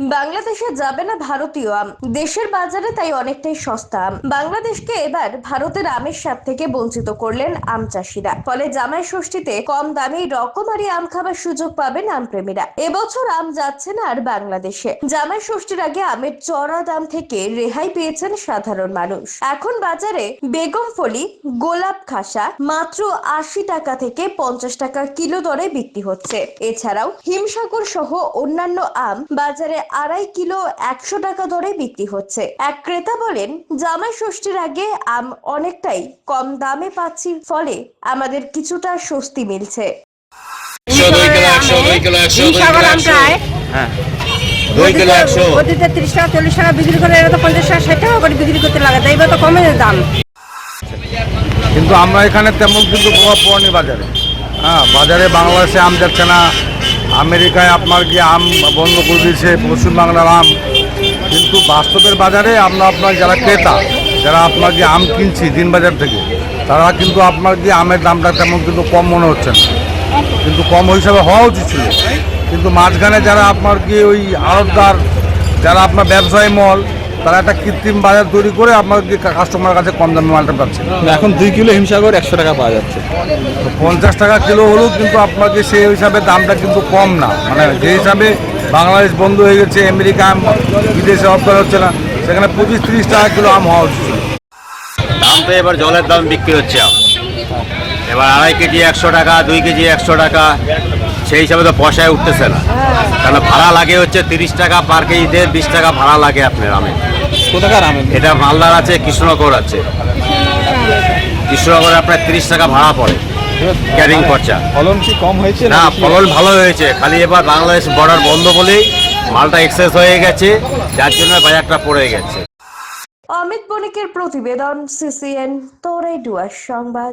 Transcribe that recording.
বাংলাদেশে যাবে না ভারতীয় আম। দেশের বাজারে তাই অনেকটাই সস্তা আম। বাংলাদেশকে এবার ভারতের আমের স্বাদ থেকে বঞ্চিত করলেন আম চাষিরা। ফলে জামাই ষষ্ঠীতে কম দামে রকমারি আম খাবার সুযোগ পাবেন আম প্রেমীরা। এবছর আম যাচ্ছে না আর বাংলাদেশে। জামাই ষষ্ঠীর আগে আমের চড়া দাম থেকে রেহাই পেয়েছেন সাধারণ মানুষ। এখন বাজারে বেগম ফলি, গোলাপ খাসা মাত্র আশি টাকা থেকে পঞ্চাশ টাকা কিলো দরে বিক্রি হচ্ছে। এছাড়াও হিমসাগর সহ অন্যান্য আম বাজারে আড়াই কিলো একশো টাকা দরে বিক্রি হচ্ছে। এক ক্রেতা বলেন জামাই ষষ্ঠীর আগে আম অনেকটাই কম দামে পাচ্ছি ফলে আমাদের কিছুটা স্বস্তি মিলছে। হ্যাঁ। তিরিশ টাকা চল্লিশ টাকা বিক্রি করে এরা তো পঞ্চাশ টাকা ষাট টাকা করে বিক্রি করতে লাগে তাই এবার তো কমে দাম। কিন্তু আমরা এখানে তেমন কিন্তু প্রভাব পড়েনি বাজারে। হ্যাঁ বাজারে বাংলাদেশে আম যাচ্ছে না আমেরিকায় আপনার কি আম বন্ধ করে দিয়েছে পশ্চিমবাংলার আম। কিন্তু বাস্তবের বাজারে আমরা আপনার যারা ক্রেতা, যারা আপনার যে আম কিনছি দিনবাজার থেকে, তারা কিন্তু আপনার যে আমের দামটা তেমন কিন্তু কম মনে হচ্ছে না। কিন্তু কম হিসাবে হওয়া উচিত ছিল। কিন্তু মাঝখানে যারা আপনার কি ওই আড়তদার, যারা আপনার ব্যবসায়ী মল তারা একটা কৃত্রিম বাজার তৈরি করে আপনার কি কাস্টমারের কাছে কম দামে মালটা পাচ্ছে এখন দুই কিলো হিমসাগর একশো টাকা পাওয়া যাচ্ছে পঞ্চাশ টাকা কিলো হলেও কিন্তু আপনাকে সেই হিসাবে দামটা কিন্তু কম না মানে যে হিসাবে বাংলাদেশ বন্ধ হয়ে গেছে আমেরিকা আম বিদেশে রপ্তানি হচ্ছে না সেখানে পঁচিশ তিরিশ টাকা কিলো আম হওয়া উচিত। দাম তো এবার জলের দাম বিক্রি হচ্ছে আম। এবার আড়াই কেজি একশো টাকা দুই কেজি একশো টাকা সেই হিসাবে তো পয়সায় উঠতেছে না। কারণ ভাড়া লাগে হচ্ছে তিরিশ টাকা পার কেজিতে বিশ টাকা ভাড়া লাগে আপনার আমে কোথাকার আম এটা মালদার আছে কৃষ্ণনগর আছে। কৃষ্ণনগরে আপনার তিরিশ টাকা ভাড়া পড়ে ক্যারিং খরচা। ফলন কি কম হয়েছে না ফলন ভালো হয়েছে খালি এবার বাংলাদেশ বর্ডার বন্ধ বলেই মালটা এক্সেস হয়ে গেছে যার জন্য বাজারটা পড়ে গেছে। অমিত বণিকের প্রতিবেদন সিসিএন তোরাই ডুয়ার সংবাদ।